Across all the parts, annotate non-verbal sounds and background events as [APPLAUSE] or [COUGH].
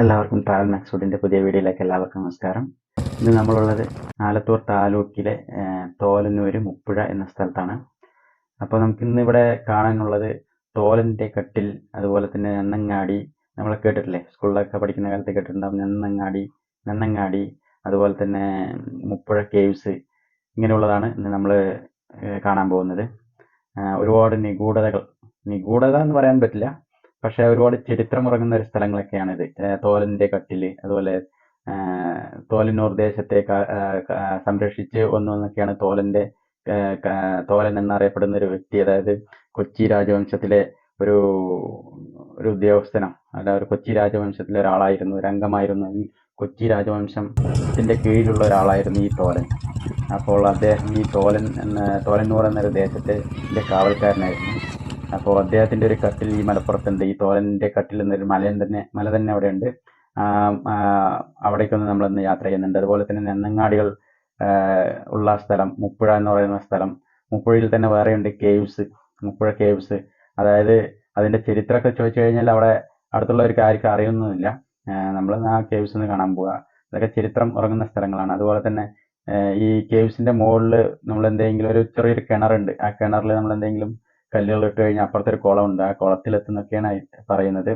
എല്ലാവർക്കും travel max ഫുഡിന്റെ പുതിയ വീഡിയോയിലേക്ക് എല്ലാവർക്കും നമസ്കാരം. ഇന്ന് നമ്മളുള്ളത് ആലത്തൂർ താലൂക്കിലെ തോലന്നൂര് മുപ്പുഴ എന്ന സ്ഥലത്താണ്. അപ്പോൾ നമുക്ക് ഇന്ന് ഇവിടെ കാണാനുള്ളത് തോലന്റെ കട്ടിൽ അതുപോലെ തന്നെ നന്നങ്ങാടി നമ്മൾ കേട്ടിട്ടില്ലേ? സ്കൂളിലൊക്കെ പഠിക്കുന്ന കാലത്ത് കേട്ടിട്ടുണ്ടാവും നന്നങ്ങാടി നന്നങ്ങാടി അതുപോലെ തന്നെ മുപ്പുഴ കേവ്സ് ഇങ്ങനെയുള്ളതാണ് ഇന്ന് നമ്മൾ കാണാൻ പോകുന്നത്. ഒരുപാട് നിഗൂഢതകൾ. നിഗൂഢത എന്ന് പറയാൻ പറ്റില്ല. പക്ഷെ ഒരുപാട് ചരിത്രമുറങ്ങുന്ന ഒരു ഇത് തോലന്റെ കട്ടിൽ അതുപോലെ തോലന്നൂർ ദേശത്തെ സംരക്ഷിച്ച് വന്നു എന്നൊക്കെയാണ് തോലന്റെ തോലൻ എന്നറിയപ്പെടുന്ന ഒരു വ്യക്തി അതായത് കൊച്ചി രാജവംശത്തിലെ ഒരു ഒരു ഉദ്യോഗസ്ഥനോ ഒരു കൊച്ചി രാജവംശത്തിലെ ഒരാളായിരുന്നു ഒരു അംഗമായിരുന്നു. കൊച്ചി രാജവംശത്തിന്റെ കീഴിലുള്ള ഒരാളായിരുന്നു ഈ തോലൻ. അപ്പോൾ അദ്ദേഹം ഈ തോലൻ എന്ന തോലന്നൂർ എന്നൊരു ദേശത്തെ കാവൽക്കാരനായിരുന്നു. അപ്പോൾ അദ്ദേഹത്തിന്റെ ഒരു കട്ടിൽ ഈ മലപ്പുറത്തുണ്ട്. ഈ തോലന്റെ കട്ടിൽ എന്നൊരു മലയും തന്നെ മല തന്നെ അവിടെ ഉണ്ട് അവിടേക്കൊന്ന് നമ്മളിന്ന് യാത്ര ചെയ്യുന്നുണ്ട്. അതുപോലെ തന്നെ നെന്നങ്ങാടികൾ ഉള്ള സ്ഥലം മുപ്പുഴ എന്ന് പറയുന്ന സ്ഥലം. മുപ്പുഴയിൽ തന്നെ വേറെയുണ്ട് കേവ്സ് മുപ്പുഴ കേവ്സ്. അതായത് അതിന്റെ ചരിത്രമൊക്കെ ചോദിച്ചു കഴിഞ്ഞാൽ അവിടെ അടുത്തുള്ളവർക്ക് ആർക്കും അറിയുന്നതില്ല നമ്മൾ ആ കേവ്സ് ഒന്ന് കാണാൻ പോവുക അതൊക്കെ ചരിത്രം ഉറങ്ങുന്ന സ്ഥലങ്ങളാണ്. അതുപോലെ തന്നെ ഈ കേവ്സിന്റെ മുകളിൽ നമ്മൾ എന്തെങ്കിലും ഒരു ചെറിയൊരു കിണറുണ്ട്. ആ കിണറിൽ നമ്മൾ എന്തെങ്കിലും കല്ലുകൾ ഇട്ട് കഴിഞ്ഞാൽ അപ്പുറത്തൊരു കുളമുണ്ട്. ആ കുളത്തിലെത്തുന്നൊക്കെയാണ് പറയുന്നത്.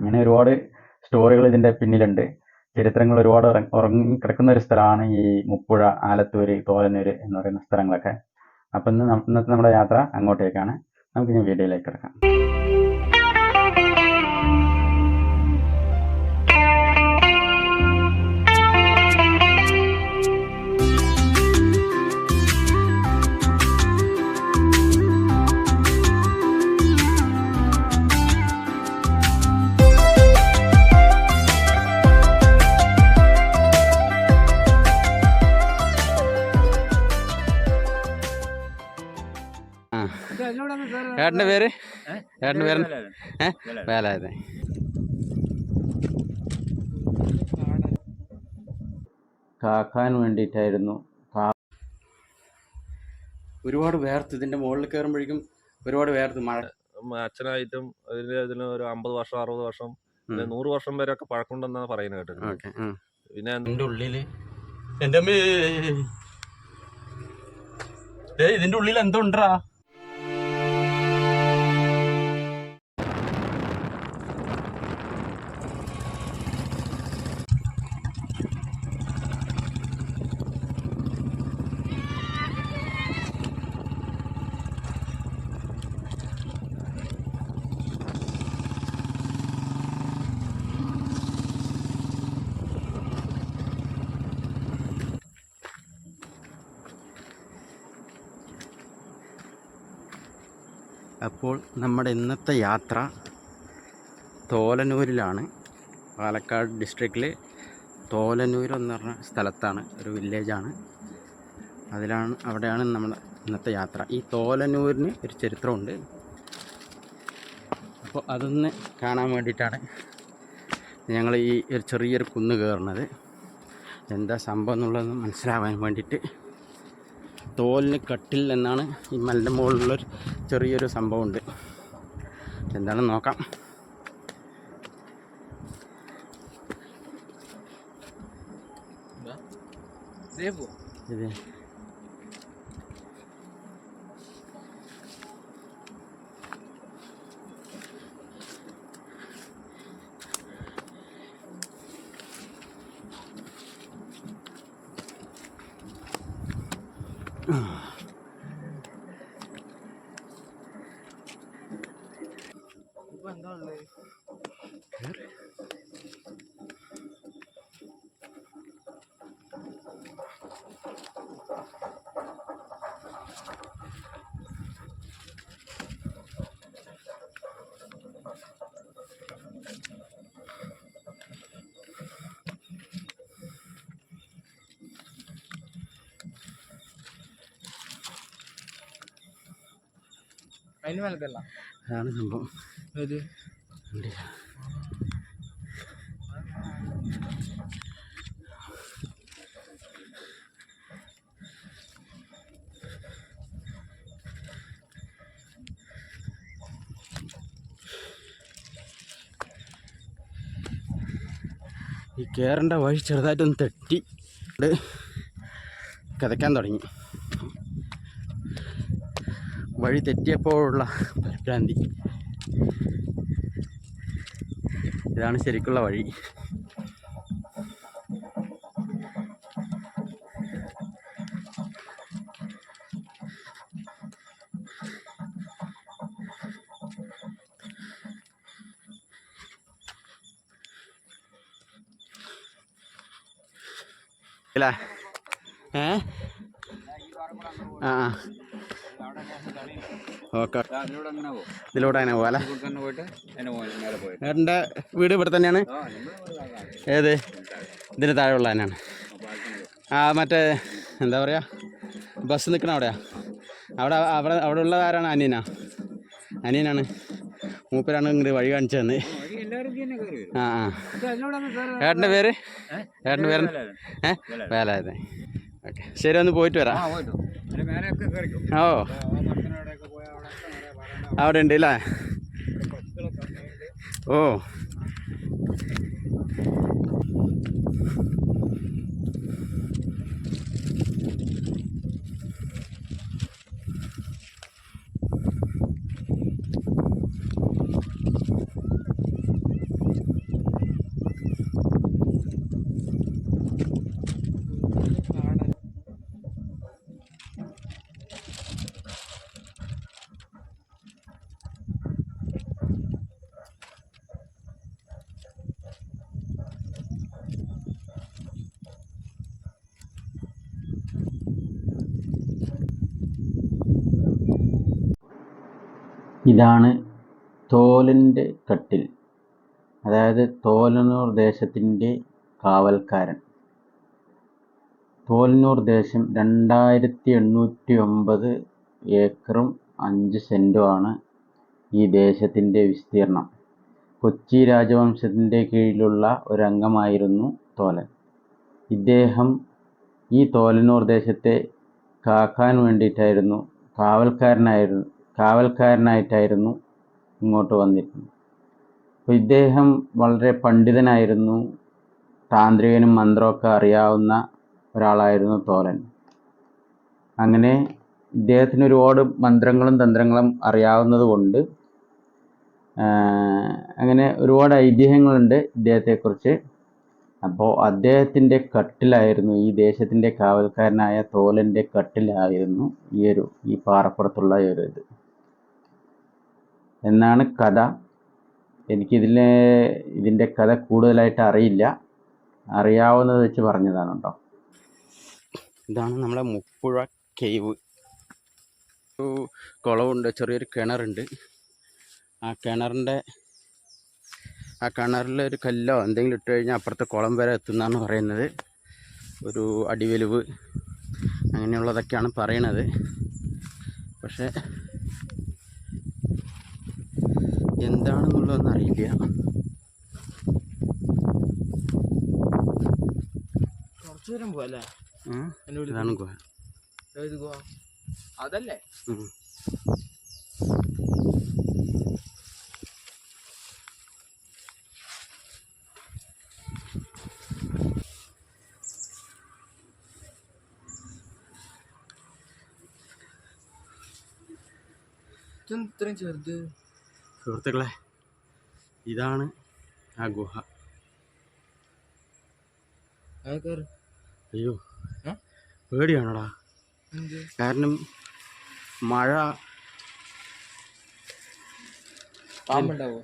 അങ്ങനെ ഒരുപാട് സ്റ്റോറികൾ ഇതിന്റെ പിന്നിലുണ്ട്. ചരിത്രങ്ങൾ ഒരുപാട് ഉറ- ഉറങ്ങി കിടക്കുന്ന ഒരു സ്ഥലമാണ് ഈ മുപ്പുഴ ആലത്തൂര് തോലന്നൂര് എന്ന് പറയുന്ന സ്ഥലങ്ങളൊക്കെ. അപ്പം ഇന്ന് ഇന്നത്തെ നമ്മുടെ യാത്ര അങ്ങോട്ടേക്കാണ്. നമുക്ക് ഇനി വീഡിയോയിലേക്ക് കിടക്കാം. ഏട്ടന്റെ പേര്? ഏട്ടന്റെ പേര് വേലായത് കാക്കാൻ വേണ്ടിയിട്ടായിരുന്നു. ഒരുപാട് വേർത്ത് ഇതിന്റെ മുകളിൽ കയറുമ്പോഴേക്കും ഒരുപാട് വേർത്ത് മഴ അച്ഛനായിട്ടും അതിന് ഇതിന് ഒരു അമ്പത് വർഷം അറുപത് വർഷം. നൂറ് വർഷം വരെ ഒക്കെ പഴക്കമുണ്ടെന്നാണ് പറയുന്നത് കേട്ടത് പിന്നെ എന്റെ ഉള്ളിൽ എന്റെ അമ്മേ. ദേ, ഇതിന്റെ ഉള്ളിൽ എന്തോ ഉണ്ടാ അപ്പോൾ നമ്മുടെ ഇന്നത്തെ യാത്ര തോലനൂരിലാണ്. പാലക്കാട് ഡിസ്ട്രിക്റ്റിൽ തോലനൂർ എന്ന് പറഞ്ഞ സ്ഥലത്താണ് ഒരു വില്ലേജാണ് അതിലാണ് അവിടെയാണ് നമ്മുടെ ഇന്നത്തെ യാത്ര. ഈ തോലനൂരിന് ഒരു ചരിത്രമുണ്ട്. അപ്പോൾ അതൊന്ന് കാണാൻ വേണ്ടിയിട്ടാണ് ഞങ്ങൾ ഈ ഒരു ചെറിയൊരു കുന്ന് കയറുന്നത് എന്താ സംഭവം എന്നുള്ളതെന്ന് മനസ്സിലാവാൻ വേണ്ടിയിട്ട് തോലിന് കട്ടിൽ എന്നാണ് ഈ മലിന്റെ മുകളിലുള്ളൊരു ചെറിയൊരു സംഭവമുണ്ട്. എന്താണെന്ന് നോക്കാം. ഇത്. അതിന് അതാണ് സംഭവം. ഇത്. ഈ കയറേണ്ട വഴി ചെറുതായിട്ടൊന്ന് തട്ടി. ഇത് കിതയ്ക്കാൻ തുടങ്ങി. വഴി തെറ്റിയപ്പോഴുള്ള പരിഭ്രാന്തി ഇതാണ് ശരിക്കുള്ള വഴി. ഇല്ല. ഏ? ആ ആ. ഓക്കെ. ഇതിലൂടെ അങ്ങനെ പോകാം അല്ലേ? ഏട്ടന്റെ വീട് ഇവിടെ തന്നെയാണ്? ഏത്? ഇതിന് താഴെയുള്ള തന്നെയാണ്. ആ മറ്റേ എന്താ പറയുക ബസ് നിൽക്കണ അവിടെയാ? അവിടെ അവിടെ അവിടെ ഉള്ളത് ആരാണ്? അനിയന? അനിയനാണ്. മൂപ്പരാണ് ഇങ്ങോട്ട് വഴി കാണിച്ചു തന്നെ ആ ആ ഏട്ടന്റെ പേര്? ഏട്ടന്റെ പേര്? ഏ? വേലായത് ഓക്കെ. ശരി ഒന്ന് പോയിട്ട് വരാം. ഓ. അവിടെ ഉണ്ട് അല്ലേ ഓ. ഇതാണ് തോലന്റെ കട്ടിൽ. അതായത് തോലനൂർ ദേശത്തിന്റെ കാവൽക്കാരൻ. തോലനൂർ ദേശം രണ്ടായിരത്തി എണ്ണൂറ്റി ഒമ്പത് ഏക്കറും അഞ്ച് സെന്റുമാണ് ഈ ദേശത്തിന്റെ വിസ്തീർണം കൊച്ചി രാജവംശത്തിന്റെ കീഴിലുള്ള ഒരംഗമായിരുന്നു തോലൻ. ഇദ്ദേഹം ഈ തോലനൂർ ദേശത്തെ കാക്കാൻ വേണ്ടിയിട്ടായിരുന്നു കാവൽക്കാരനായിരുന്നു കാവൽക്കാരനായിട്ടായിരുന്നു ഇങ്ങോട്ട് വന്നിരുന്നത്. അപ്പോൾ ഇദ്ദേഹം വളരെ പണ്ഡിതനായിരുന്നു. താന്ത്രികനും മന്ത്രമൊക്കെ അറിയാവുന്ന ഒരാളായിരുന്നു തോലൻ. അങ്ങനെ ഇദ്ദേഹത്തിന് ഒരുപാട് മന്ത്രങ്ങളും തന്ത്രങ്ങളും അറിയാവുന്നത് കൊണ്ട് അങ്ങനെ ഒരുപാട് ഐതിഹ്യങ്ങളുണ്ട് ഇദ്ദേഹത്തെക്കുറിച്ച്. അപ്പോൾ അദ്ദേഹത്തിന്റെ കട്ടിലായിരുന്നു ഈ ദേശത്തിന്റെ കാവൽക്കാരനായ തോലന്റെ കട്ടിലായിരുന്നു ഈ ഒരു ഈ പാറപ്പുറത്തുള്ള ഒരു ഇത്. എന്നാണ് കഥ. എനിക്കിതിലെ ഇതിന്റെ കഥ കൂടുതലായിട്ട് അറിയില്ല. അറിയാവുന്നത് വെച്ച് പറഞ്ഞതാണ് കേട്ടോ. ഇതാണ് നമ്മുടെ മുപ്പുഴ കേവ് ഒരു കുളമുണ്ട് ചെറിയൊരു കിണറുണ്ട്. ആ കിണറിന്റെ ആ കിണറിൽ ഒരു കല്ലോ എന്തെങ്കിലും ഇട്ട് കഴിഞ്ഞാൽ അപ്പുറത്തെ കുളം വരെ എത്തുന്നതാണ് പറയുന്നത്. ഒരു അടിവലിവ് അങ്ങനെയുള്ളതൊക്കെയാണ് പറയണത്. പക്ഷേ എന്താണെന്നുള്ളതൊന്നും അറിയില്ല കുറച്ചു ദൂരം പോവല്ലേ ഇതാണ് ഗുഹ. ഏത് ഗോവ അതല്ലേ? ഇത്രയും ചെറുത്? സുഹൃത്തുക്കളെ ഇതാണ് ആ ഗുഹ. അയ്യോ? പേടിയാണോടാ? കാരണം മഴ പാമ്പുണ്ടാവോ?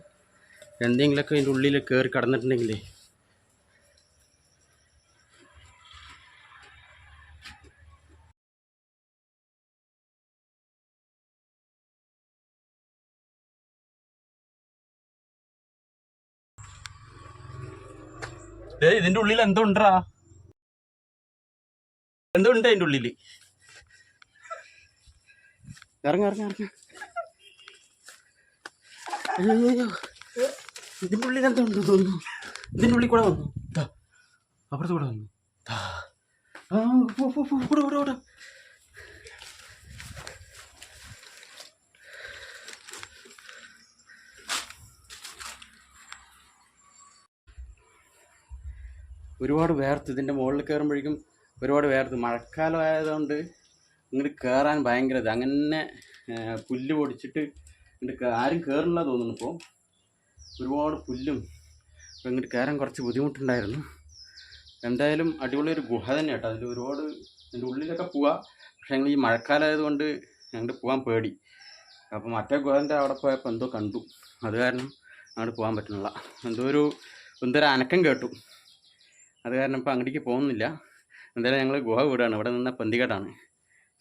എന്തെങ്കിലുമൊക്കെ അതിന്റെ ഉള്ളിൽ കയറി കിടന്നിട്ടുണ്ടെങ്കിലേ ഇതിന്റെ ഉള്ളിൽ എന്തോ ഉണ്ടാ എന്തോ ഉണ്ട് അതിന്റെ ഉള്ളിൽ ഇതിന്റെ ഉള്ളിൽ എന്തോ ഉണ്ട് തോന്നുന്നു ഇതിന്റെ ഉള്ളിൽ കൂടെ വന്നു ദാ, അപ്പുറത്ത് കൂടെ വന്നു. ആ പോ, പോ, പോ, കൂടെ കൂടെ കൂടെ ഒരുപാട് വേർത്ത് ഇതിന്റെ മുകളിൽ കയറുമ്പോഴേക്കും ഒരുപാട് വേർത്ത്. മഴക്കാലം ആയതുകൊണ്ട് ഇങ്ങോട്ട് കയറാൻ ഭയങ്കര ഇത്. അങ്ങനെ പുല്ല് പൊടിച്ചിട്ട് ഇങ്ങോട്ട് ആരും കയറില്ല തോന്നുന്നു ഇപ്പോൾ ഒരുപാട് പുല്ലും അപ്പോൾ ഇങ്ങോട്ട് കയറാൻ കുറച്ച് ബുദ്ധിമുട്ടുണ്ടായിരുന്നു. എന്തായാലും അടിപൊളി ഒരു ഗുഹ തന്നെ കേട്ടോ അതിൽ ഒരുപാട് അതിന്റെ ഉള്ളിലൊക്കെ പോവാം. പക്ഷേ ഞങ്ങൾ ഈ മഴക്കാലം ആയതുകൊണ്ട് പോകാൻ പേടി. അപ്പോൾ മറ്റേ ഗുഹന്റെ അവിടെ പോയപ്പോൾ എന്തോ കണ്ടു. അത് കാരണം അങ്ങോട്ട് പോകാൻ പറ്റുന്നില്ല. എന്തോ ഒരു എന്തോ ഒരു അനക്കം കേട്ടു. അത് കാരണം ഇപ്പോൾ അങ്ങോട്ടേക്ക് പോകുന്നില്ല. എന്തായാലും ഞങ്ങൾ ഗുഹ വീടാണ്. ഇവിടെ നിന്ന പന്തികേട്ടാണ്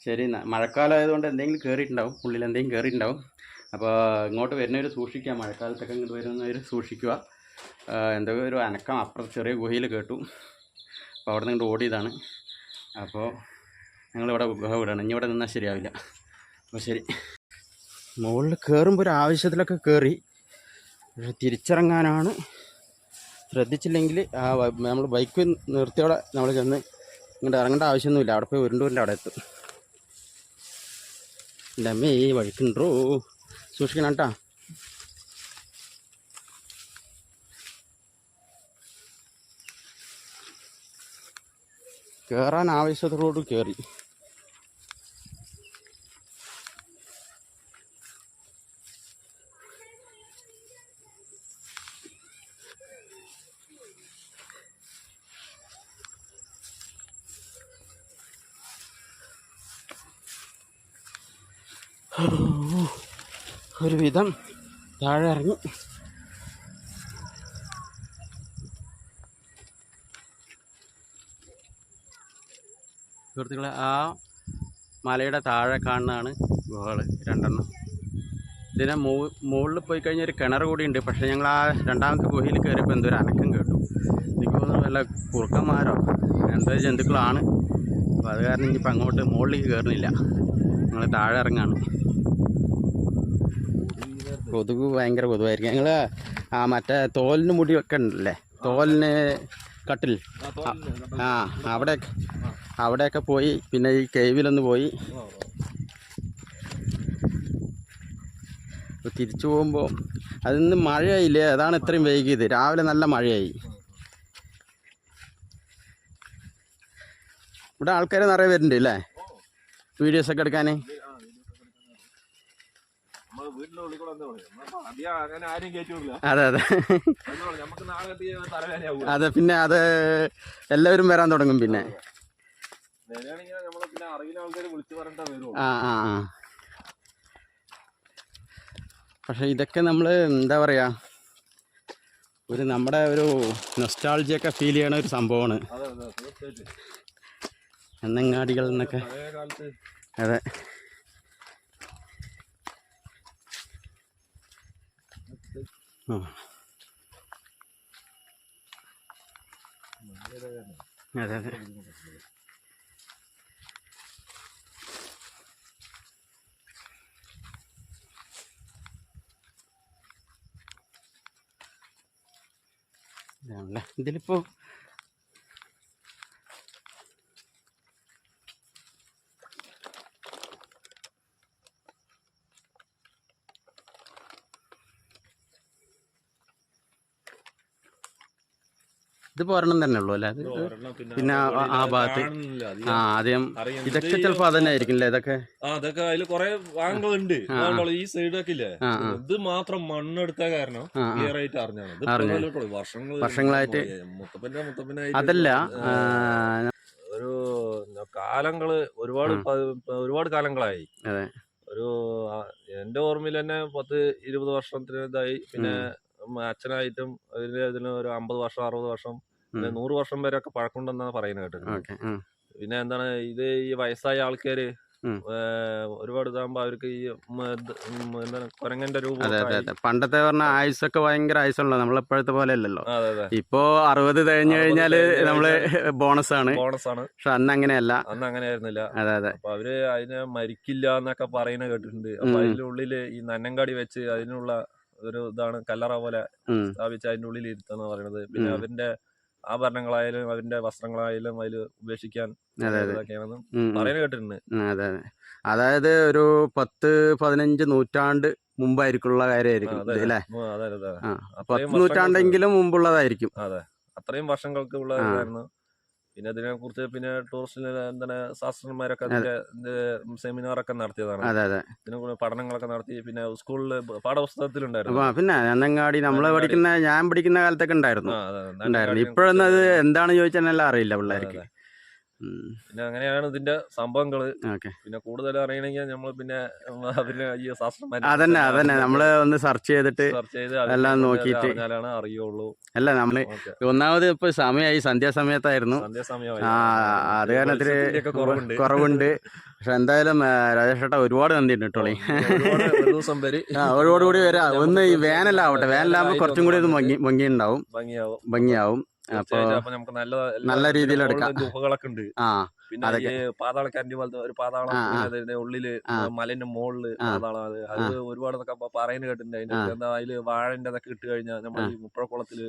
ശരി മഴക്കാലമായതുകൊണ്ട് എന്തെങ്കിലും കയറിയിട്ടുണ്ടാവും ഉള്ളിൽ എന്തെങ്കിലും കയറിയിട്ടുണ്ടാവും അപ്പോൾ ഇങ്ങോട്ട് വരുന്നവർ സൂക്ഷിക്കുക. മഴക്കാലത്തൊക്കെ ഇങ്ങോട്ട് വരുന്നവർ സൂക്ഷിക്കുക. ആ, എന്തോ ഒരു അനക്കം അപ്പുറത്ത് ചെറിയ ഗുഹയിൽ കേട്ടു. അപ്പോൾ അവിടെ നിന്ന് ഓടിയതാണ്. അപ്പോൾ ഞങ്ങളിവിടെ ഗുഹ വിടാണ്. ഇനി ഇവിടെ നിന്നാൽ ശരിയാവില്ല. അപ്പോൾ ശരി. മുകളിൽ കയറുമ്പോൾ ഒരു ആവശ്യത്തിലൊക്കെ കയറി. തിരിച്ചിറങ്ങാനാണ് ശ്രദ്ധിച്ചില്ലെങ്കിൽ ആ നമ്മൾ ബൈക്ക് നിർത്തിയോടെ നമ്മൾ ചെന്ന് ഇങ്ങോട്ട് ഇറങ്ങേണ്ട ആവശ്യമൊന്നുമില്ല. അവിടെ പോയി ഉരുണ്ടൂരിന്റെ അവിടെ എത്തും. എന്റെ അമ്മേ ഈ വഴിക്കുണ്ടോ സൂക്ഷിക്കണം കേട്ടോ. കയറാൻ ആവശ്യത്തോട് കയറി ഒരു വിധം താഴെ ഇറങ്ങി സുഹൃത്തുക്കളെ ആ മലയുടെ താഴെ കാണുന്നതാണ് ഗുഹകൾ രണ്ടെണ്ണം. ഇതിനെ മൂ മുകളിൽ പോയി കഴിഞ്ഞാൽ ഒരു കിണർ കൂടിയുണ്ട്. പക്ഷേ ഞങ്ങൾ ആ രണ്ടാമത്തെ ഗുഹയിൽ കയറിയപ്പോൾ എന്തോ ഒരു അനക്കം കേട്ടു. എനിക്ക് തോന്നുന്നു വല്ല കുറുക്കന്മാരോ എന്തോ ജന്തുക്കളാണ്. അപ്പോൾ അത് കാരണം ഇനിയിപ്പോൾ അങ്ങോട്ട് മുകളിലേക്ക് കയറുന്നില്ല. ഞങ്ങൾ താഴെ ഇറങ്ങാണ് കൊതുക് ഭയങ്കര കൊതുവായിരിക്കും ഞങ്ങൾ ആ മറ്റേ തോലിന് മുടിയൊക്കെ ഒക്കെ ഉണ്ടല്ലേ തോലിന് കട്ടിൽ ആ അവിടെ അവിടെയൊക്കെ പോയി പിന്നെ ഈ കേവിലൊന്ന് പോയി. തിരിച്ചു പോകുമ്പോൾ അതിന്ന് മഴയായില്ലേ? അതാണ് ഇത്രയും വൈകിയത്. രാവിലെ നല്ല മഴയായി. ഇവിടെ ആൾക്കാർ നിറയെ വരുന്നുണ്ട് അല്ലേ? വീഡിയോസൊക്കെ എടുക്കാൻ വീടിന്റെ ഉള്ളിൽ കൂടെ എന്താ പറയുക അധികം അങ്ങനെ ആരും അതെ അതെ. നമുക്ക് നാളെ എത്തി തലവേദനയാവും അതെ പിന്നെ അത് എല്ലാവരും വരാൻ തുടങ്ങും പിന്നെ. നേരെയാണെങ്കിൽ നമ്മൾ പിന്നെ അറിയുന്ന ആൾക്കാർ വിളിച്ചു പറഞ്ഞിട്ടാ ആ ആ ആ. പക്ഷെ ഇതൊക്കെ നമ്മൾ എന്താ പറയാ ഒരു നമ്മുടെ ഒരു നൊസ്റ്റാൾജിയൊക്കെ ഫീൽ ചെയ്യണ ഒരു സംഭവമാണ്. എന്നെങ്ങാടികൾ എന്നൊക്കെ അതെ. അതെ അതെ. ഇതാണല്ലേ? ഇത് പോരണം തന്നെ ഉള്ളൂ അല്ലേ പിന്നെ ആ- ഭാഗത്ത് ആ ആദ്യം ഇതൊക്കെ ചിലപ്പോ ചിലപ്പോൾ അതന്നെ ആയിരിക്കും അല്ലേ ഇതൊക്കെ? അതൊക്കെ അതിൽ കൊറേ ഭാഗങ്ങളുണ്ട് ആ. ഈ സൈഡൊക്കെ ഇല്ലേ? ഇത് മാത്രം മണ്ണെടുത്ത കാരണം. ക്ലിയർ ആയിട്ട് അറിഞ്ഞാണ്. വർഷങ്ങളായിട്ട് മുത്തപ്പന്റെ മുത്തപ്പനായിട്ട് അതല്ല ഒരു കാലങ്ങൾ ഒരുപാട് ഒരുപാട് കാലങ്ങളായി. ഒരു എന്റെ ഓർമ്മയിൽ തന്നെ പത്ത് ഇരുപത് വർഷത്തിനായി പിന്നെ അച്ഛനായിട്ടും അതിന് ഇതിന് ഒരു അമ്പത് വർഷം അറുപത് വർഷം പിന്നെ. നൂറ് വർഷം വരെ ഒക്കെ പഴക്കമുണ്ടെന്നാണ് പറയുന്നത് കേട്ടത് പിന്നെ എന്താണ് ഇത് ഈ വയസ്സായ ആൾക്കാര് ഒരുപാട് ഇതാകുമ്പോ അവർക്ക് ഈ എന്താണ് കുരങ്ങന്റെ രൂപം പണ്ടത്തെ പറഞ്ഞ ആയുസൊക്കെ ഭയങ്കര ആയുസുള്ള നമ്മളിപ്പോഴത്തെ പോലെ അല്ലല്ലോ. ഇപ്പോ അറുപത് കഴിഞ്ഞു 60 കഴിഞ്ഞാൽ നമ്മൾ ബോണസ് ആണ് ബോണസ് ആണ് പക്ഷെ അന്ന് അങ്ങനെയല്ല. അന്ന് അങ്ങനെ ആയിരുന്നില്ല അതെ അതെ. അപ്പൊ അവർ അതിനെ മരിക്കില്ല എന്നൊക്കെ പറയുന്ന കേട്ടിട്ടുണ്ട്. അപ്പൊ അതിനുള്ളിൽ അതിന്റെ ഉള്ളിൽ ഈ നന്നങ്കാടി വെച്ച് അതിനുള്ള ഒരു ഇതാണ് കല്ലറ പോലെ. സ്ഥാപിച്ച് അതിന്റെ ഉള്ളിൽ ഇരുത്തുന്ന പറയുന്നത്. പിന്നെ അതിന്റെ അവന്റെ ആഭരണങ്ങളായാലും അവന്റെ വസ്ത്രങ്ങളായാലും അതിൽ ഉപേക്ഷിക്കാൻ ഇതൊക്കെയാണെന്ന്. കേട്ടിട്ടുണ്ട്. അതെ അതെ. അതായത് ഒരു പത്ത് പതിനഞ്ച് നൂറ്റാണ്ട് മുമ്പായിരിക്കുള്ള കാര്യമായിരിക്കും അല്ലേ? പത്ത് നൂറ്റാണ്ടെങ്കിലും മുമ്പുള്ളതായിരിക്കും. അതെ. അത്രയും വർഷങ്ങൾക്ക് ഉള്ള ആ. ഇതായിരുന്നു. പിന്നെ അതിനെ കുറിച്ച് പിന്നെ ടൂറിസ്റ്റിന് എന്താണ് ശാസ്ത്രന്മാരൊക്കെ അതിന്റെ സെമിനാറൊക്കെ നടത്തിയതാണ്. അതെ അതെ. ഇതിനെ പഠനങ്ങളൊക്കെ നടത്തി പിന്നെ സ്കൂളിൽ പാഠപുസ്തകത്തിലുണ്ടായിരുന്നു. പിന്നെ അന്നങ്ങാടി അന്നങ്ങാടി. പഠിക്കുന്ന ഞാൻ പഠിക്കുന്ന കാലത്തൊക്കെ ഉണ്ടായിരുന്നു. ഉണ്ടായിരുന്നു. അതിനെ ഇപ്പോഴൊന്നും അത്. എന്താണെന്ന് ചോദിച്ചാൽ അറിയില്ല പിള്ളേർക്ക്. പിന്നെ അങ്ങനെയാണ് ഇതിന്റെ സംഭവങ്ങൾ. പിന്നെ കൂടുതൽ അറിയണമെങ്കിൽ നമ്മൾ പിന്നെ അതിന് ഈ ശാസ്ത്രജ്ഞന്മാരെ അതന്നെ അതന്നെ. നമ്മൾ ഒന്ന് സെർച്ച് ചെയ്തിട്ട് ചെയ്ത് എല്ലാം നോക്കിട്ട് നോക്കിയിട്ട് അറിയുള്ളൂ. അല്ല നമ്മൾ ഒന്നാമത് ഇപ്പൊ സമയമായി സന്ധ്യാസമയത്തായിരുന്നു. ആ അത് കാരണത്തിൽ കുറവുണ്ട്. പക്ഷെ എന്തായാലും രാജേഷേട്ട ഒരുപാട് നന്ദിയുണ്ട് കേട്ടോളി ഒരുപാട് കൂടി വരാം. ഒന്ന് ഈ വേനലാവട്ടെ. വേനലാകുമ്പോൾ കുറച്ചും കൂടി ഇത് ഭംഗി ഭംഗിയുണ്ടാവും. ഭംഗിയാവും. അപ്പൊ നമുക്ക് നല്ല നല്ല രീതിയിൽ എടുക്കാം. ഗുഹകളൊക്കെ ഉണ്ട്. പിന്നെ പാതാള ഈ പാതാളക്കാരന്റെ പോലത്തെ ഒരു പാതാളം ഉള്ളിൽ. മലന്റെ മുകളിൽ പാതാളം അത്. അത് ഒരുപാട് പറയുന്നത് കേട്ടിട്ടുണ്ട്. അതിന്റെ ആ. എന്താ അതിൽ വാഴന്റെ അതൊക്കെ ഇട്ട് കഴിഞ്ഞാൽ നമ്മൾ ഈ മുപ്പഴക്കുളത്തിൽ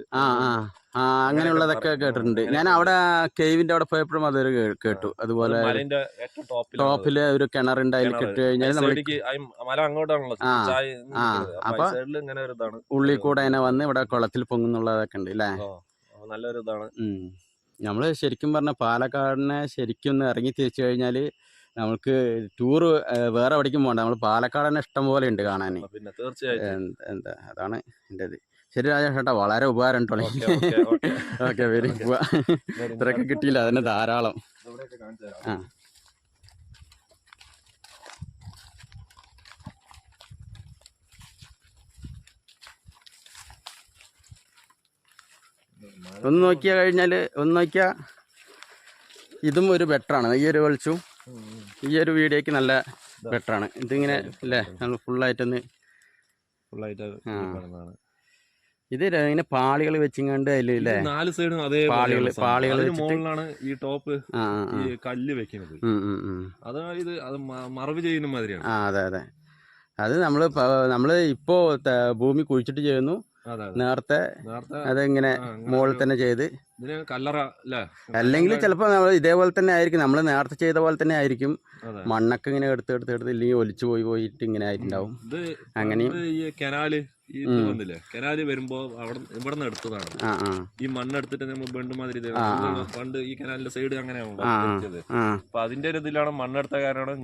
അങ്ങനെയുള്ളതൊക്കെ. കേട്ടിട്ടുണ്ട്. ഞാൻ അവിടെ കേവിന്റെ അവിടെ പോയപ്പോഴും അതൊരു കേട്ടു. അതുപോലെ മലന്റെ ഏറ്റവും ടോപ്പിൽ ടോപ്പിൽ ഒരു കിണറുണ്ട് അതിൽ കെട്ടി കഴിഞ്ഞാൽ മല അങ്ങോട്ടാണല്ലോ. അപ്പൊ ഉള്ളിൽ കൂടെ അതിനെ വന്ന് ഇവിടെ കുളത്തിൽ പൊങ്ങുന്നുള്ളതൊക്കെ ഉണ്ട് അല്ലേ നല്ലൊരു ഇതാണ് നമ്മൾ ശരിക്കും പറഞ്ഞ പാലക്കാടിനെ ശരിക്കും ഒന്ന് ഇറങ്ങി തിരിച്ചു കഴിഞ്ഞാൽ നമുക്ക് ടൂറ് വേറെ എവിടേക്കും പോകണ്ട നമ്മൾ പാലക്കാട് തന്നെ ഇഷ്ടം പോലെ ഉണ്ട് കാണാൻ പിന്നെ തീർച്ചയായും എന്ത്- അതാണ് എന്റെ ഇത് ശരി രാജേഷ് ചേട്ടാ വളരെ ഉപകാരം ഉണ്ടോ ഓക്കെ വരും ഇത്രയൊക്കെ കിട്ടിയില്ല അതിന് ധാരാളം. ആ. ഒന്ന് നോക്കിയ കഴിഞ്ഞാൽ ഒന്ന് നോക്കിയാ ഇതും ഒരു ബെറ്ററാണ് ഈ ഒരു ഉം. ഈ ഒരു വീഡിയോക്ക് നല്ല ബെറ്ററാണ് ഇതിങ്ങനെ അല്ലേ? നമ്മൾ ഫുള്ളായിട്ടൊന്ന് ഫുള്ളായിട്ട് ഇത് ഇങ്ങനെ പാളികൾ വെച്ചിങ്ങാണ്ട് അതിൽ നാല് സൈഡും അതേ പാളികൾ പാളികൾ മുകളിലാണ് ഈ ടോപ്പ്. ഈ കല്ല് വെക്കുന്നത്. ഉം, ഉം. അത് മറവ് ചെയ്യുന്ന മാതിരിയാണ്. അതെ അതെ. അത് നമ്മൾ നമ്മൾ ഇപ്പോ ഭൂമി കുഴിച്ചിട്ട് ചെയ്യുന്നു. നേരത്തെ അതെങ്ങനെ മുകളിൽ തന്നെ ചെയ്ത്? കല്ലറ അല്ലെങ്കിൽ ചിലപ്പോ നമ്മൾ ഇതേപോലെ തന്നെ ആയിരിക്കും. നമ്മൾ നേരത്തെ ചെയ്ത പോലെ തന്നെ ആയിരിക്കും. മണ്ണൊക്കെ ഇങ്ങനെ എടുത്ത് എടുത്ത് എടുത്ത് ഇല്ലെങ്കിൽ ഒലിച്ചു പോയി പോയിട്ട് ഇങ്ങനെ ആയിട്ടുണ്ടാവും. അങ്ങനെയും കനാല് ഇത് ഉം. വന്നില്ലേ? കനാല് വരുമ്പോ അവിടെ ഇവിടെ നിന്ന് എടുത്തതാണ് ഈ മണ്ണെടുത്തിട്ട് നമ്മൾ വീണ്ടും മാതിരി. പണ്ട് ഈ കനാലിന്റെ സൈഡ് അങ്ങനെ. അപ്പൊ അതിന്റെ ഒരു ഇതിലാണ് മണ്ണെടുത്ത കാരണം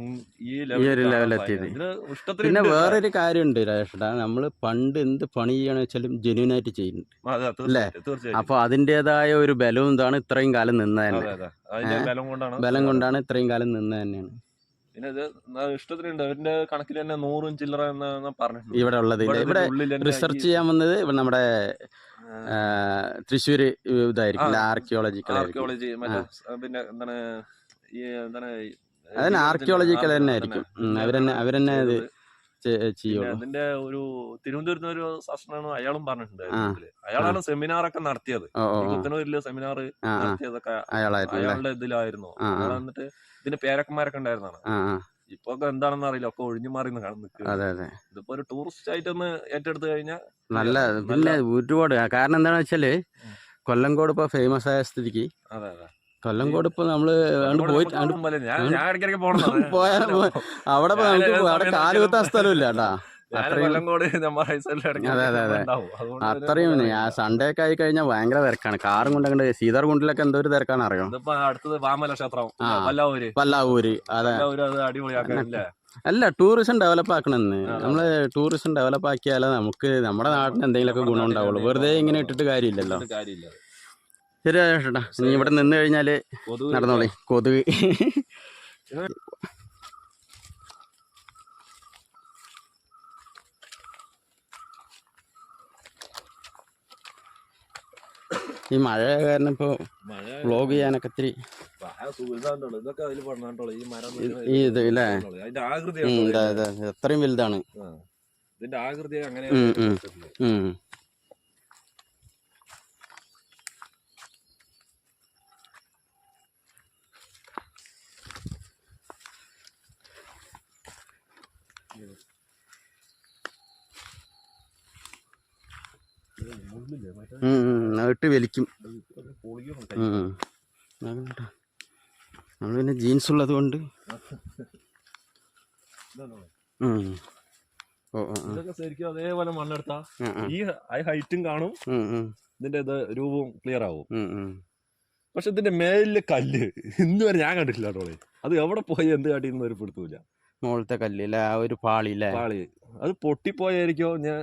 ഈ ലെവലെത്തിയത് ഇഷ്ടത്തിന് പിന്നെ. വേറൊരു കാര്യമുണ്ട് രാജേഷേട്ടാ നമ്മൾ പണ്ട് എന്ത് പണി ചെയ്യണമെന്ന് വെച്ചാലും ജെന്യൂൻ ആയിട്ട് ചെയ്യുന്നുണ്ട്. അല്ലേ? അപ്പൊ അതിന്റേതായ അതിന്റെതായ ഒരു ബലവും ഇതാണ് ഇത്രയും കാലം നിന്നതന്നെ ബലം കൊണ്ടാണ് ഇത്രയും കാലം നിന്നത് തന്നെയാണ്. പിന്നെ ഇത് ഇഷ്ടത്തിന് ഇഷ്ടത്തിനുണ്ട്. അവരുടെ കണക്കിൽ തന്നെ നൂറും ചില്ലറ എന്ന് പറഞ്ഞിട്ടുണ്ട്. ഇവിടെ ഉള്ളത് ഇവിടെ റിസർച്ച് ചെയ്യാൻ വന്നത് ഇവിടെ നമ്മുടെ തൃശ്ശൂര് ഇതായിരിക്കും. ആർക്കിയോളജിക്കൽ ആർക്കിയോളജി മറ്റേ പിന്നെ എന്താണ് ഈ എന്താണ് ജീവിതത്തിന്റെ- ആർക്കിയോളജിക്കൽ തന്നെ. ആയിരിക്കും. അവരെന്നെ അവരെന്നെ ഇത് അതിന്റെ ഒരു തിരുവനന്തപുരത്ത് ഒരു ശാസ്ത്രനാണ് അയാളും പറഞ്ഞിട്ടുണ്ട് അയാളാണ് സെമിനാർ ഒക്കെ നടത്തിയത്. കുത്തനൂരിൽ സെമിനാർ നടത്തിയതൊക്കെ അയാളുടെ ഇതിലായിരുന്നു. അയാൾ എന്നിട്ട് ഇതിന്റെ പേരക്കന്മാരൊക്കെ ഉണ്ടായിരുന്നാണ്. ഇപ്പൊ ഒക്കെ എന്താണെന്ന് അറിയില്ല. ഒക്കെ ഒഴിഞ്ഞു മാറി നിൽക്കുക ഇതിപ്പോ ഒരു ടൂറിസ്റ്റ് ആയിട്ട് ഒന്ന് ഏറ്റെടുത്തു കഴിഞ്ഞാൽ നല്ല നല്ല- ഒരുപാട് കാരണം എന്താണെന്ന് വെച്ചാൽ. കൊല്ലംകോട് ഇപ്പൊ ഫേമസ് ആയ സ്ഥിതിക്ക് അതെ അതെ. കൊല്ലംകോട് ഇപ്പൊ നമ്മൾ പോയിട്ട് നമുക്ക് അങ്ങോട്ട് കാണും പോലെ. ഞാൻ അങ്ങോട്ട് ഞാൻ പോയാ അവിടെ നമുക്ക് അവിടെ കാലുകുത്താൻ സ്ഥലമില്ല കേട്ടാ. അതെ, അതെ, അതെ. അത്രയും സൺഡേ ഒക്കെ ആയി കഴിഞ്ഞാൽ ഭയങ്കര തിരക്കാണ്. കാറും കൊണ്ട് അങ്ങോട്ട് സീതാർ കുണ്ടിലൊക്കെ എന്തോ ഒരു തിരക്കാണ് അറിയോ? അടുത്തത് വാമല ക്ഷേത്രം പല്ലാവൂര് അതെ. അടിപൊളിയാക്കാനില്ലേ അല്ല ടൂറിസം ഡെവലപ്പ് ആക്കണമെന്ന് അതെ. നമ്മൾ ടൂറിസം ഡെവലപ്പ് ആക്കിയാലേ നമുക്ക് നമ്മുടെ നാട്ടിന് എന്തെങ്കിലുമൊക്കെ ഒക്കെ ഗുണം ഉണ്ടാവുള്ളൂ. വെറുതെ ഇങ്ങനെ ഇട്ടിട്ട് കാര്യമില്ലല്ലോ. കാര്യമില്ല. ശരി ചേട്ടാ നീ ഇവിടെ നിന്ന് കഴിഞ്ഞാൽ നടന്നോളി. കൊതുക്. ഈ മഴ കാരണം ഇപ്പൊ ബ്ലോഗ് വ്ലോഗ് ചെയ്യാനൊക്കെ ഇത്തിരി ഈ ഇത് ഇല്ലേ? അതിന്റെ അതെ? ഇതാ, അത്രയും വലുതാണ്. ഇതിന്റെ ആകൃതി അങ്ങനെ ഉം, വലിക്കും. നമ്മൾ പിന്നെ ജീൻസ് ഉള്ളത് കൊണ്ട്. അതേപോലെ മണ്ണെടുത്താ. ഈ ഹൈറ്റും കാണും. ഇതിന്റെ ഇത് രൂപവും ക്ലിയർ ആവും. പക്ഷെ ഇതിന്റെ മേലിൽ കല്ല്. ഇന്ന് വരെ ഞാൻ കണ്ടിട്ടില്ല അത് എവിടെ പോയി എന്ത് കാട്ടിന്ന് ഒരു പെടുത്തൂല മുകളിലത്തെ കല്ല് അല്ലേ ആ ഒരു പാളി അല്ലേ പാളി. അത് പൊട്ടിപ്പോയായിരിക്കോ ഞാൻ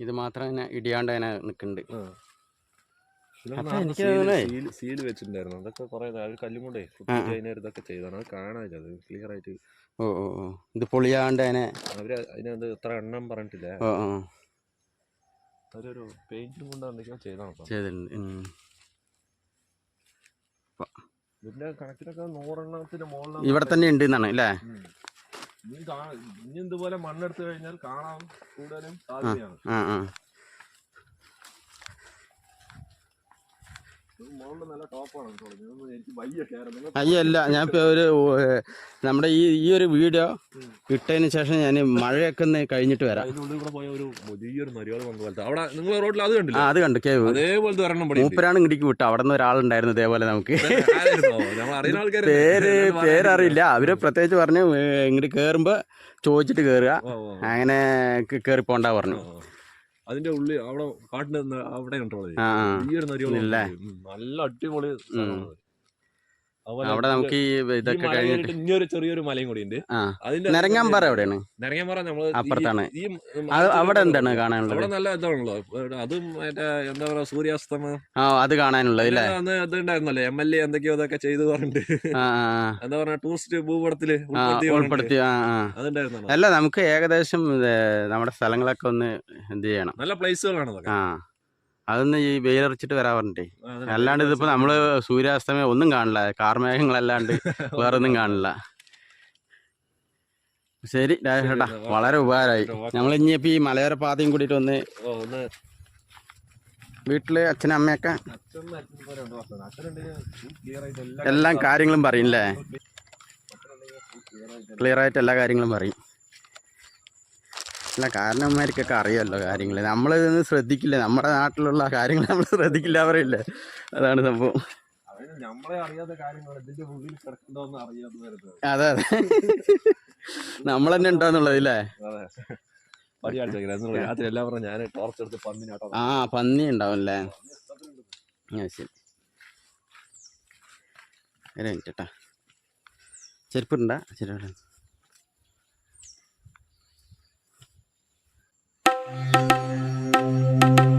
ഇത് മാത്രം ഇങ്ങനെ ഇടിയാണ്ട് അങ്ങനെ നിൽക്കുന്നുണ്ട് എനിക്ക് സീൽ വെച്ചിട്ടുണ്ടായിരുന്നു. അതൊക്കെ കുറെ കല്ലും കൊണ്ടേ ആ. അതിനകത്ത് ഇതൊക്കെ ചെയ്താണ്. അത് കാണാനില്ല. അത് ക്ലിയർ ആയിട്ട് ഓ ഓ ഇത് പൊളിയാണ്ട് അതിനെ അവർ അതിനകത്ത് ഇത്ര എണ്ണം പറഞ്ഞിട്ടില്ല? അവരൊരു പെയിന്റും കൊണ്ട് എന്തൊക്കെയോ ചെയ്താണ് ചെയ്തിട്ടുണ്ട്. ഇതിന്റെ കണക്കിലൊക്കെ നൂറെണ്ണത്തിന് മുകളിൽ ഇവിടെ തന്നെ ഉണ്ട് എന്നാണ് അല്ലേ? ഇനി ഇതുപോലെ മണ്ണെടുത്ത് കഴിഞ്ഞാൽ കാണാൻ കൂടുതലും സാധ്യതയാണ് ആ ആ ഇത് മുകളിൽ നല്ല ടോപ്പാണ് ഇതൊന്നും എനിക്ക് വയ്യ കയറാൻ നിങ്ങൾ അയ്യല്ല ഞാൻ ഇപ്പോൾ ഒരു നമ്മുടെ ഈ ഈ ഒരു വീഡിയോ ഇട്ടതിന് ശേഷം ഞാൻ മഴയൊക്കെ ഒന്ന് കഴിഞ്ഞിട്ട് വരാം. അതിന്റെ ഉള്ളിൽ പോയ ഒരു വലിയൊരു മര്യാദ വന്ന അവിടെ നിങ്ങൾ റോഡിൽ അത് കണ്ടു. കേവ്. മൂപ്പരാണ് ഇങ്ങടിക്ക് വിട്ടു അവിടെ നിന്ന് ഒരാളുണ്ടായിരുന്നു ഇതേപോലെ നമുക്ക്. പേര് പേരറിയില്ല. അവർ പ്രത്യേകിച്ച് പറഞ്ഞു ഇങ്ങോട്ട് കയറുമ്പോൾ ചോദിച്ചിട്ട് കേറുക. അങ്ങനെ ക- കേറി പോണ്ടാ പറഞ്ഞു അതിന്റെ ഉള്ളിൽ അവിടെ പാട്ടിന്റെ അവിടെ കൺട്രോൾ ചെയ്യും. ഈ ഒരു നരിയോളം നല്ല അടിപൊളി അവിടെ നമുക്ക് ഈ ഇതൊക്കെ കഴിഞ്ഞിട്ട് ഇനിയൊരു ചെറിയൊരു മലയും കൂടി ഉണ്ട്. അതിന്റെ നിരങ്ങാമ്പാറ എവിടെയാണ്? നിരങ്ങാമ്പാറ നമ്മൾ അപ്പുറത്താണ്. അവിടെ എന്താണ് കാണാനുള്ളത്? അവിടെ നല്ല ഇതാണല്ലോ. അതും മറ്റേ എന്താ പറയാ സൂര്യാസ്തമ. ആ അത് കാണാനുള്ളത് അല്ലേ? അന്ന് ഇത് ഉണ്ടായിരുന്നല്ലോ എം എൽ എ എന്തൊക്കെയോ ഇതൊക്കെ ചെയ്തു പറഞ്ഞിട്ട്. എന്താ പറയാ ടൂറിസ്റ്റ് ഭൂപടത്തിൽ ഉൾപ്പെടുത്തി അതുണ്ടായിരുന്നല്ലോ. അല്ല നമുക്ക് ഏകദേശം നമ്മുടെ സ്ഥലങ്ങളൊക്കെ ഒന്ന് എന്ത് ചെയ്യണം? നല്ല പ്ലേസുകളാണ് ആ. അതൊന്ന് ഈ വെയിലറിച്ചിട്ട് വരാൻ പറഞ്ഞിട്ടേ. അല്ലാണ്ട് ഇതിപ്പോ നമ്മൾ സൂര്യാസ്തമയം ഒന്നും കാണില്ല. കാർമേഘങ്ങളല്ലാണ്ട് [LAUGHS] വേറെ ഒന്നും കാണില്ല. ശരി രാജേട്ടാ വളരെ ഉപകാരമായി. നമ്മൾ ഇനിയിപ്പോ ഈ മലയോര പാതയും കൂടിട്ട് ഒന്ന് വീട്ടിൽ അച്ഛനും അമ്മയൊക്കെ എല്ലാ കാര്യങ്ങളും പറയും. അല്ലേ ക്ലിയർ ആയിട്ട് എല്ലാ കാര്യങ്ങളും പറയും. അല്ല കാരണന്മാർക്കൊക്കെ അറിയാമല്ലോ കാര്യങ്ങൾ നമ്മളിതൊന്നും ശ്രദ്ധിക്കില്ല. നമ്മുടെ നാട്ടിലുള്ള കാര്യങ്ങൾ നമ്മൾ ശ്രദ്ധിക്കില്ല പറയില്ലേ? അതാണ് സംഭവം. അതെ അതെ. നമ്മൾ തന്നെ ഉണ്ടോന്നുള്ളതില്ലേ ആ പന്നി ഉണ്ടാവും അല്ലേ? ആ ശരി. ഒരു മിനിറ്റ് കേട്ടാ ചെരുപ്പുണ്ടാ ശരി അവിടെ.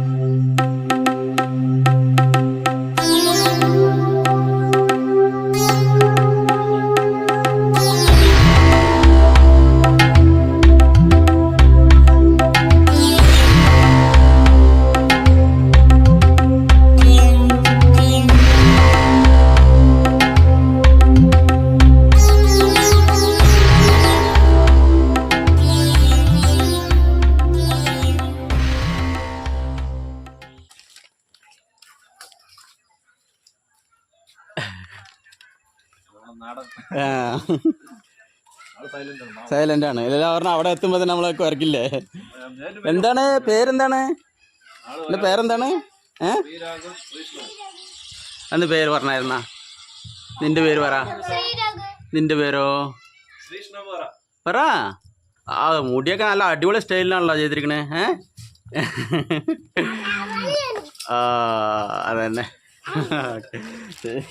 സൈലന്റ് ആണ് സൈലന്റ് ആണ്. എല്ലാം അവിടെ എത്തുമ്പോ തന്നെ നമ്മളെ കുരക്കില്ലേ? എന്താണ്? പേരെന്താണ്? എന്റെ പേരെന്താണ്? ഏ? അന്ന് പേര് പറഞ്ഞായിരുന്ന? നിന്റെ പേര് പറ. നിന്റെ പേരോ? പറ. പറ. ആ മുടിയൊക്കെ നല്ല അടിപൊളി സ്റ്റൈലിലാണല്ലോ ചെയ്തിരിക്കണേ. ഏ? ആ അതന്നെ. ശരി